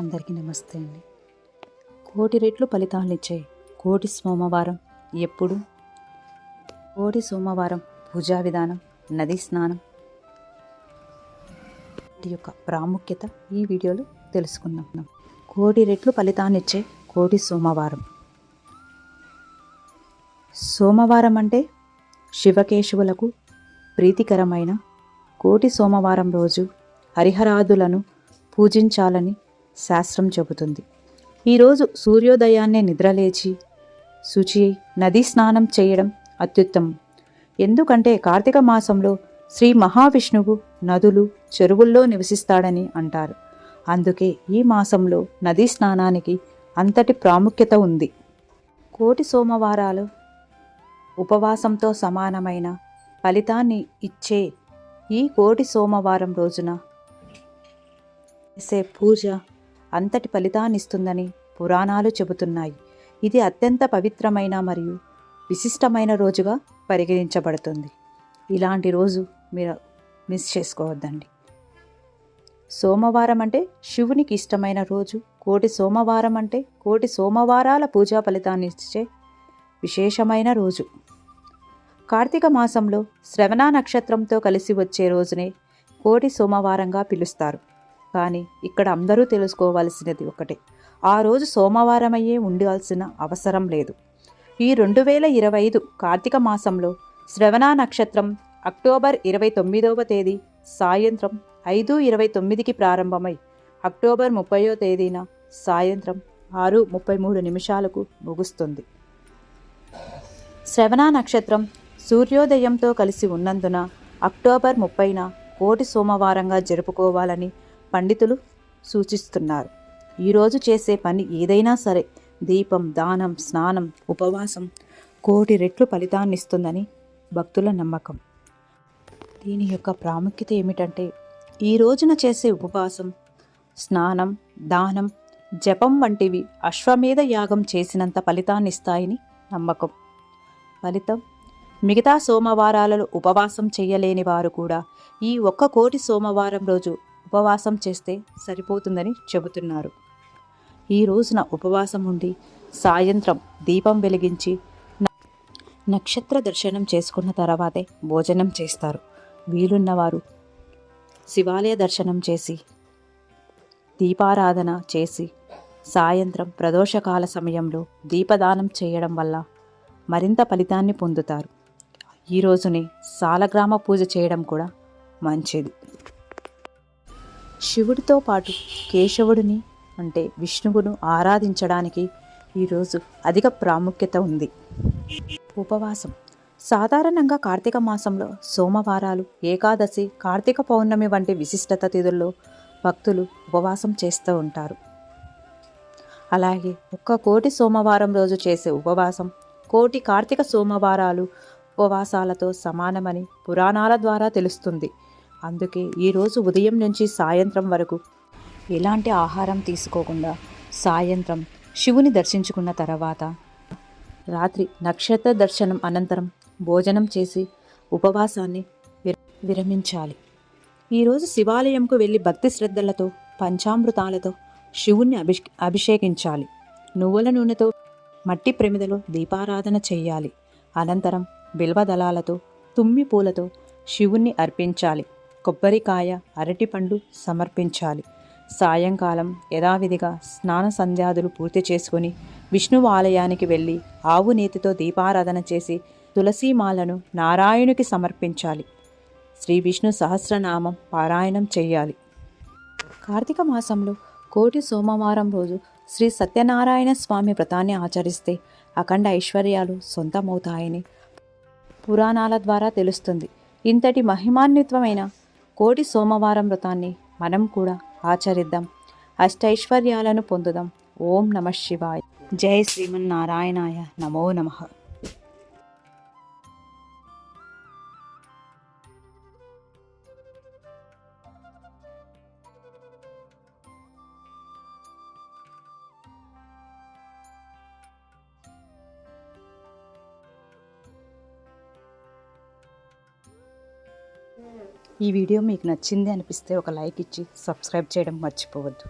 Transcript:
అందరికీ నమస్తే అండి. కోటి రెట్లు ఫలితాన్నిచ్చే కోటి సోమవారం ఎప్పుడు? కోటి సోమవారం పూజా విధానం నది స్నానం. వీటి యొక్క ప్రాముఖ్యత ఈ వీడియోలో తెలుసుకుందాం. కోటి రెట్లు ఫలితాన్నిచ్చే కోటి సోమవారం. సోమవారం అంటే శివకేశవులకు ప్రీతికరమైన కోటి సోమవారం రోజు హరిహరాదులను పూజించాలని శాస్త్రం చెబుతుంది. ఈరోజు సూర్యోదయాన్నే నిద్రలేచి శుచి నదీ స్నానం చేయడం అత్యుత్తమం. ఎందుకంటే కార్తీక మాసంలో శ్రీ మహావిష్ణువు నదులు చెరువుల్లో నివసిస్తాడని అంటారు. అందుకే ఈ మాసంలో నదీ స్నానానికి అంతటి ప్రాముఖ్యత ఉంది. కోటి సోమవారాలు ఉపవాసంతో సమానమైన ఫలితాన్ని ఇచ్చే ఈ కోటి సోమవారం రోజున చేసే పూజ అంతటి ఫలితాన్నిస్తుందని పురాణాలు చెబుతున్నాయి. ఇది అత్యంత పవిత్రమైన మరియు విశిష్టమైన రోజుగా పరిగణించబడుతుంది. ఇలాంటి రోజు మీరు మిస్ చేసుకోవద్దండి. సోమవారం అంటే శివునికి ఇష్టమైన రోజు. కోటి సోమవారం అంటే కోటి సోమవారాల పూజా ఫలితాన్ని ఇచ్చే విశేషమైన రోజు. కార్తీక మాసంలో శ్రవణ నక్షత్రంతో కలిసి వచ్చే రోజునే కోటి సోమవారంగా పిలుస్తారు. కానీ ఇక్కడ అందరూ తెలుసుకోవాల్సినది ఒకటే. ఆ రోజు సోమవారమయ్యే ఉండాల్సిన అవసరం లేదు. ఈ రెండు వేల ఇరవై ఐదు కార్తీక మాసంలో శ్రవణ నక్షత్రం అక్టోబర్ ఇరవై తొమ్మిదవ తేదీ సాయంత్రం ఐదు ఇరవై తొమ్మిదికి ప్రారంభమై అక్టోబర్ ముప్పయో తేదీన సాయంత్రం ఆరు ముప్పై మూడు నిమిషాలకు ముగుస్తుంది. శ్రవణ నక్షత్రం సూర్యోదయంతో కలిసి ఉన్నందున అక్టోబర్ ముప్పైన కోటి సోమవారంగా జరుపుకోవాలని పండితులు సూచిస్తున్నారు. ఈరోజు చేసే పని ఏదైనా సరే. దీపం దానం స్నానం ఉపవాసం కోటి రెట్లు ఫలితాన్నిస్తుందని భక్తుల నమ్మకం. దీని యొక్క ప్రాముఖ్యత ఏమిటంటే ఈ రోజున చేసే ఉపవాసం స్నానం దానం జపం వంటివి అశ్వమేధ యాగం చేసినంత ఫలితాన్నిస్తాయని నమ్మకం. ఫలితం మిగతా సోమవారాలలో ఉపవాసం చేయలేని వారు కూడా ఈ ఒక్క కోటి సోమవారం రోజు ఉపవాసం చేస్తే సరిపోతుందని చెబుతున్నారు. ఈ రోజున ఉపవాసం ఉండి సాయంత్రం దీపం వెలిగించి నక్షత్ర దర్శనం చేసుకున్న తర్వాతే భోజనం చేస్తారు. వీలున్నవారు శివాలయ దర్శనం చేసి దీపారాధన చేసి సాయంత్రం ప్రదోషకాల సమయంలో దీపదానం చేయడం వల్ల మరింత ఫలితాన్ని పొందుతారు. ఈ సాలగ్రామ పూజ చేయడం కూడా మంచిది. శివుడితో పాటు కేశవుడిని అంటే విష్ణువును ఆరాధించడానికి ఈరోజు అధిక ప్రాముఖ్యత ఉంది. ఉపవాసం. సాధారణంగా కార్తీక మాసంలో సోమవారాలు ఏకాదశి కార్తీక పౌర్ణమి వంటి విశిష్టత తిథుల్లో భక్తులు ఉపవాసం చేస్తూ ఉంటారు. అలాగే ఒక్క కోటి సోమవారం రోజు చేసే ఉపవాసం కోటి కార్తీక సోమవారాలు ఉపవాసాలతో సమానమని పురాణాల ద్వారా తెలుస్తుంది. అందుకే ఈరోజు ఉదయం నుంచి సాయంత్రం వరకు ఎలాంటి ఆహారం తీసుకోకుండా సాయంత్రం శివుని దర్శించుకున్న తర్వాత రాత్రి నక్షత్ర దర్శనం అనంతరం భోజనం చేసి ఉపవాసాన్ని విర- విరమించాలి. ఈరోజు శివాలయంకు వెళ్ళి భక్తి శ్రద్ధలతో పంచామృతాలతో శివుణ్ణి అభిష్ అభిషేకించాలి. నువ్వుల నూనెతో మట్టి ప్రమిదలో దీపారాధన చేయాలి. అనంతరం బిల్వదళాలతో తుమ్మి పూలతో శివుణ్ణి అర్పించాలి. కొబ్బరికాయ అరటిపండు సమర్పించాలి. సాయంకాలం యథావిధిగా స్నాన సంధ్యాదులు పూర్తి చేసుకుని విష్ణు ఆలయానికి వెళ్ళి ఆవు నేతితో దీపారాధన చేసి తులసీమాలను నారాయణునికి సమర్పించాలి. శ్రీ విష్ణు సహస్రనామం పారాయణం చేయాలి. కార్తీక మాసంలో కోటి సోమవారం రోజు శ్రీ సత్యనారాయణ స్వామి వ్రతాన్ని ఆచరిస్తే అఖండ ఐశ్వర్యాలు సొంతమవుతాయని పురాణాల ద్వారా తెలుస్తుంది. ఇంతటి మహిమాన్వితమైన కోటి సోమవారం వ్రతాన్ని మనం కూడా ఆచరిద్దాం. అష్టైశ్వర్యాలను పొందుదాం. ఓం నమ శివాయ. జై శ్రీమన్నారాయణాయ. నమో నమః. ఈ వీడియో మీకు నచ్చింది అనిపిస్తే ఒక లైక్ ఇచ్చి సబ్స్క్రైబ్ చేయడం మర్చిపోవద్దు.